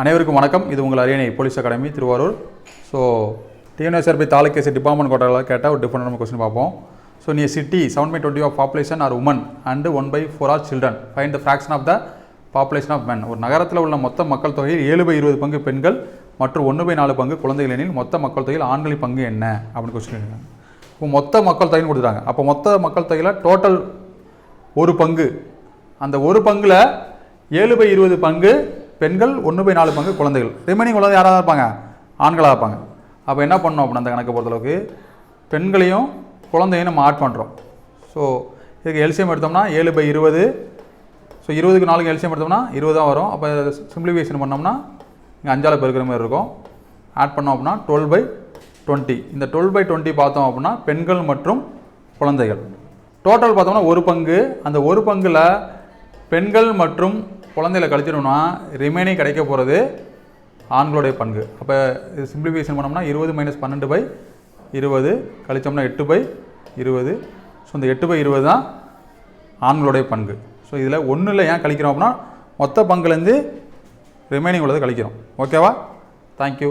அனைவருக்கும் வணக்கம். இது உங்கள் அரியணை police academy Thiruvarur. So TNSRP தாலுக்கேசி department கோட்டாவில் கேட்டால் ஒரு டிஃபரெண்ட் கொஸ்டின் பார்ப்போம். ஸோ நீ city seven by twenty of population are women and one by four are children find the fraction of the population of men ஒரு நகரத்தில் உள்ள மொத்த மக்கள் தொகையில் ஏழு பை இருபது பங்கு பெண்கள் மற்றும் ஒன்று பை நாலு பங்கு குழந்தைகள் எனில் மொத்த மக்கள் தொகையில் ஆண்களின் பங்கு என்ன? அப்படின்னு கொஸ்டின் இருக்காங்க இப்போ மொத்த மக்கள் தொகைன்னு கொடுத்துட்டாங்க அப்போ மொத்த மக்கள் தொகையில் டோட்டல் ஒரு பங்கு. அந்த ஒரு பங்கில் ஏழு பை இருபது பங்கு பெண்கள் ஒன்று பை நாலு பங்கு குழந்தைகள். ரிமைனிங் குழந்தை யாராக இருப்பாங்க? ஆண்களாக இருப்பாங்க. அப்போ என்ன பண்ணோம் அப்படின்னா அந்த கணக்கை பொறுத்தளவுக்கு பெண்களையும் குழந்தையும் நம்ம ஆட் பண்ணுறோம் ஸோ இதுக்கு எல்சியம் எடுத்தோம்னா ஏழு பை இருபது. ஸோ இருபதுக்கு நாலுக்கு எல்சியம் எடுத்தோம்னா இருபது தான் வரும். அப்போ சிம்பிளிஃபிகேஷன் பண்ணோம்னா இங்கே அஞ்சால் பெருக்கிற மாதிரி இருக்கும். ஆட் பண்ணோம் அப்படின்னா டுவெல் பை டுவெண்ட்டி. இந்த டுவெல் பை டுவெண்ட்டி பார்த்தோம் அப்படின்னா பெண்கள் மற்றும் குழந்தைகள். டோட்டல் பார்த்தோம்னா ஒரு பங்கு. அந்த ஒரு பங்கில் பெண்கள் மற்றும் குழந்தையில கழிச்சிடணும்னா ரிமைனிங் கிடைக்க போகிறது ஆண்களுடைய பங்கு. அப்போ இது சிம்பிளிஃபிகேஷன் பண்ணோம்னா இருபது மைனஸ் பன்னெண்டு பை இருபது கழிச்சோம்னா எட்டு பை இருபது. ஸோ இந்த எட்டு பை இருபது தான் ஆண்களுடைய பங்கு. ஸோ இதில் ஒன்றில் ஏன் கழிக்கிறோம் அப்படின்னா மொத்த பங்குலேருந்து ரிமைனிங் உள்ளதை கழிக்கிறோம். ஓகேவா தேங்க்யூ